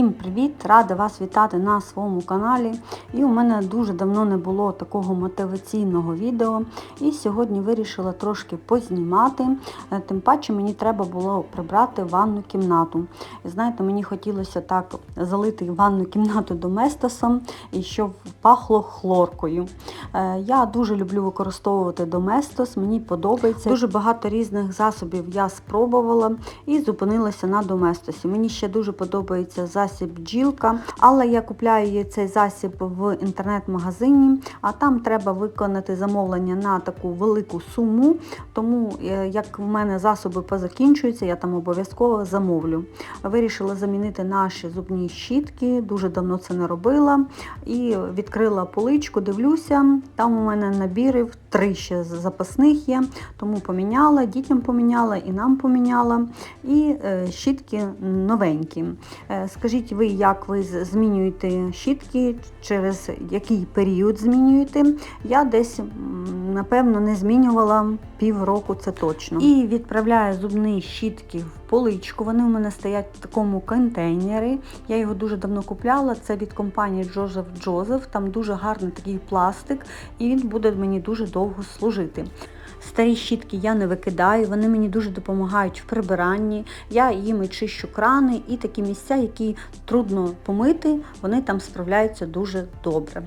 Всім привіт! Рада вас вітати на своєму каналі. І у мене дуже давно не було такого мотиваційного відео. І сьогодні вирішила трошки познімати. Е, Тим паче мені треба було прибрати ванну кімнату. І знаєте, мені хотілося так залити ванну кімнату доместосом і щоб пахло хлоркою. Е, Я дуже люблю використовувати доместос, мені подобається. Дуже багато різних засобів я спробувала і зупинилася на доместосі. Мені ще дуже подобається засіб бджілка, але я купляю цей засіб в інтернет-магазині, а там треба виконати замовлення на таку велику суму. Тому е, як в мене засоби позакінчуються, я там обов'язково замовлю. Вирішила замінити наші зубні щітки, дуже давно це не робила. І відкрила поличку, дивлюся, там у мене набірів три ще запасних є, тому поміняла, дітям поміняла і нам поміняла. І е, щітки новенькі. Е, Скажіть ви, як ви змінюєте щітки, через який період змінюєте? Я десь, напевно, не змінювала півроку, це точно. І відправляю зубні щітки в поличку. Вони у мене стоять в такому контейнері. Я його дуже давно купляла. Це від компанії Joseph Joseph. Там дуже гарний такий пластик, і він буде мені дуже довго служити. Старі щітки я не викидаю, вони мені дуже допомагають в прибиранні. Я їми чищу крани і такі місця, які трудно помити, вони там справляються дуже добре.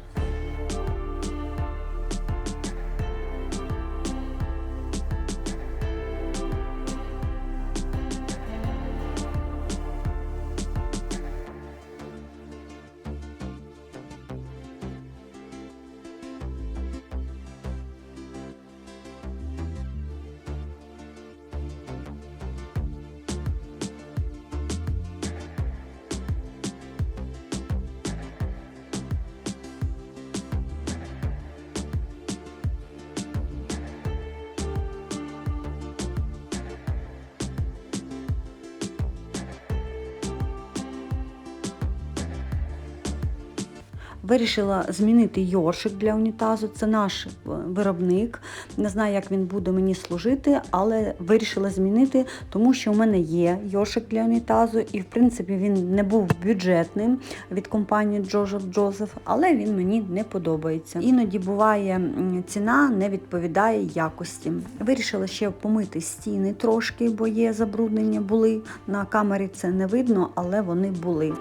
Вирішила змінити йоршик для унітазу. Це наш е, виробник. Не знаю, як він буде мені служити, але вирішила змінити, тому що у мене є йоршик для унітазу, і в принципі він не був бюджетним від компанії Joseph Joseph, але він мені не подобається. Іноді буває ціна не відповідає якості. Вирішила ще помити стіни трошки, бо є забруднення були. На камері це не видно, але вони були.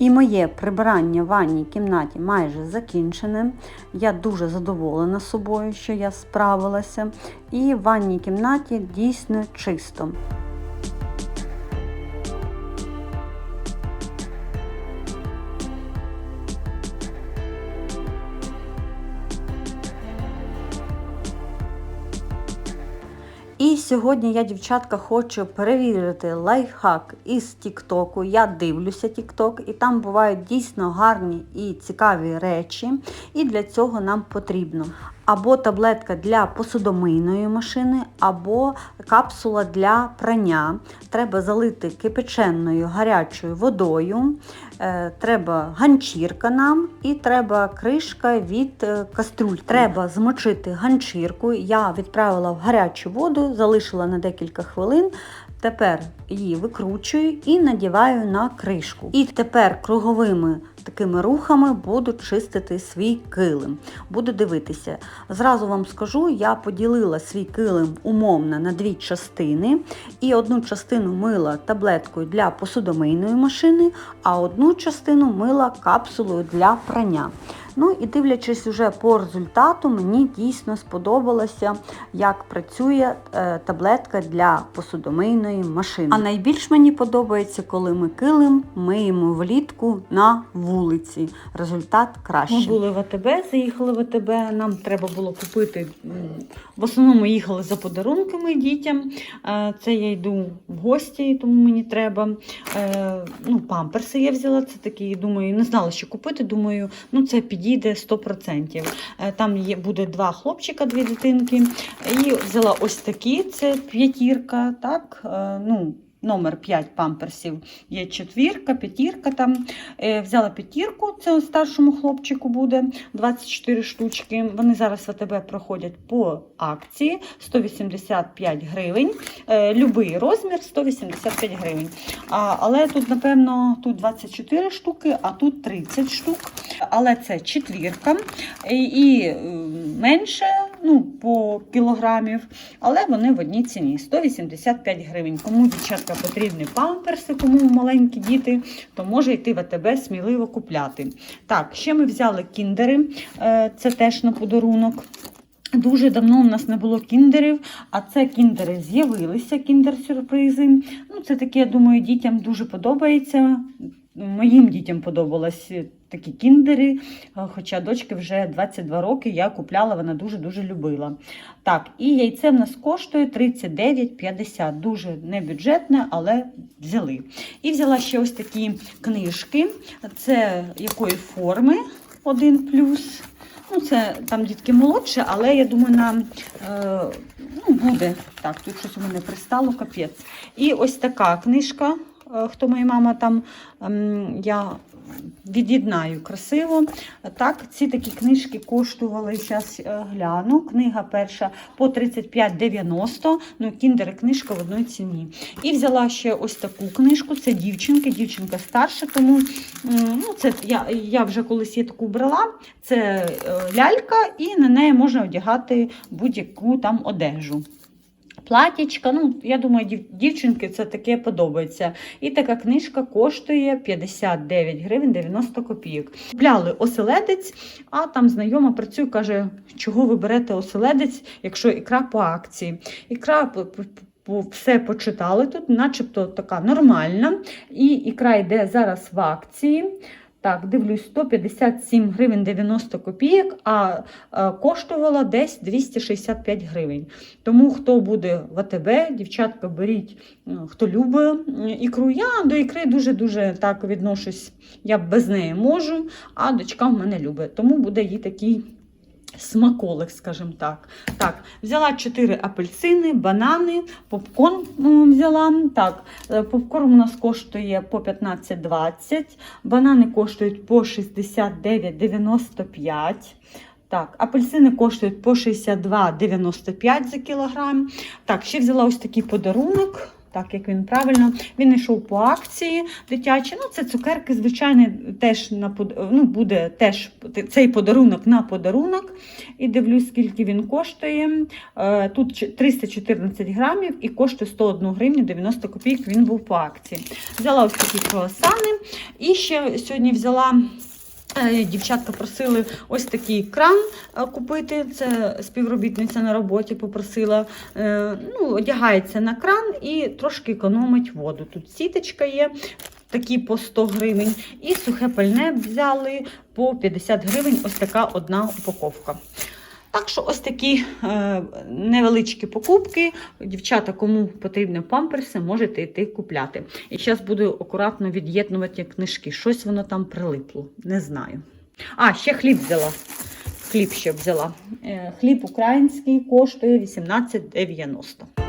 І моє прибирання в ванній кімнаті майже закінчене. Я дуже задоволена собою, що я справилася. І в ванній кімнаті дійсно чисто. Сьогодні я, дівчатка, хочу перевірити лайфхак із Тіктоку. Я дивлюся Тікток, і там бувають дійсно гарні і цікаві речі. І для цього нам потрібно або таблетка для посудомийної машини, або капсула для прання. Треба залити кипяченою гарячою водою, е, треба ганчірка нам і треба кришка від е, каструль. Треба змочити ганчірку. Я відправила в гарячу воду, залишила на декілька хвилин. Тепер її викручую і надіваю на кришку. І тепер круговими такими рухами буду чистити свій килим. Буду дивитися. Зразу вам скажу, я поділила свій килим умовно на дві частини. І одну частину мила таблеткою для посудомийної машини, а одну частину мила капсулою для прання. Ну і дивлячись уже по результату, мені дійсно сподобалося, як працює е, таблетка для посудомийної машини. А найбільш мені подобається, коли ми килим миємо влітку на вулиці. Результат краще. Ми були в АТБ, заїхали в АТБ. Нам треба було купити. В основному їхали за подарунками дітям. Е, Це я йду в гості, тому мені треба. Е, Ну, памперси я взяла. Це такі, думаю, не знала, що купити. Думаю, ну це підійде 100%. Е, Там є, буде два хлопчика, дві дитинки. І взяла ось такі, це п'ятірка, так, е, ну, номер 5 памперсів. Є четвірка, п'ятірка там. Е, Взяла п'ятірку, це старшому хлопчику буде 24 штучки. Вони зараз в проходять по акції 185 гривень. Е, Любий розмір 185 гривень. Але тут, напевно, тут 24 штуки, а тут 30 штук. Але це четвірка і, менше ну, по кілограмів, але вони в одній ціні 185 гривень. Кому дівчатка потрібні памперси, кому маленькі діти, то може йти в АТБ сміливо купляти. Так, ще ми взяли кіндери, е, це теж на подарунок. Дуже давно у нас не було кіндерів, а це кіндери з'явилися, кіндер-сюрпризи. Ну, це таке, я думаю, дітям дуже подобається. Моїм дітям подобалось такі кіндери, е, хоча дочки вже 22 роки я купляла, вона дуже-дуже любила. Так, і яйце в нас коштує 39,50. Дуже небюджетне, але взяли. І взяла ще ось такі книжки. Це якої форми 1 плюс. Ну, це там дітки молодші, але я думаю, нам е, ну, буде. Так, тут щось у мене пристало, капець. І ось така книжка. Е, Хто моя мама там, ем, я від'єднаю красиво. Так, ці такі книжки коштували, зараз гляну. Книга перша по 35,90, ну кіндер книжка в одній ціні. І взяла ще ось таку книжку. Це дівчинки, дівчинка старша, тому ну, це я, я вже колись є таку брала. Це е, лялька, і на неї можна одягати будь-яку там одежу. Платічка, ну, я думаю, дів, дівчинки це таке подобається. І така книжка коштує 59 гривень 90 копійок. Купляли оселедець, а там знайома працює, каже, чого ви берете оселедець, якщо ікра по акції. Ікра все почитали тут, начебто така нормальна. І ікра йде зараз в акції. Так, дивлюсь, 157 гривень 90 копійок, а е, коштувала десь 265 гривень. Тому хто буде в АТБ, дівчатка, беріть, е, хто любить ікру. Я до ікри дуже-дуже так відношусь, я без неї можу, а дочка в мене любить. Тому буде їй такий смаколик, скажімо так. Так, взяла 4 апельсини, банани, попкорн взяла. Так, е, попкорн у нас коштує по 15,20, банани коштують по 69,95. Так, апельсини коштують по 62,95 за кілограм. Так, ще взяла ось такий подарунок. Так, як він правильно, він йшов по акції дитячі. Ну, це цукерки, звичайно, теж на ну, буде теж цей подарунок на подарунок. І дивлюсь, скільки він коштує. Е, Тут 314 грамів і коштує 101 гривню 90 копійок. Він був по акції. Взяла ось такі круасани. І ще сьогодні взяла. Е, Дівчатка просили ось такий кран е, купити. Це співробітниця на роботі попросила. Е, Ну, одягається на кран і трошки економить воду. Тут сіточка є. Такі по 100 гривень. І сухе пальне взяли по 50 гривень. Ось така одна упаковка. Так що ось такі е, невеличкі покупки. Дівчата, кому потрібні памперси, можете йти купляти. І зараз буду акуратно від'єднувати книжки. Щось воно там прилипло, не знаю. А, ще хліб взяла. хліб ще взяла. Е, Хліб український коштує 18,90.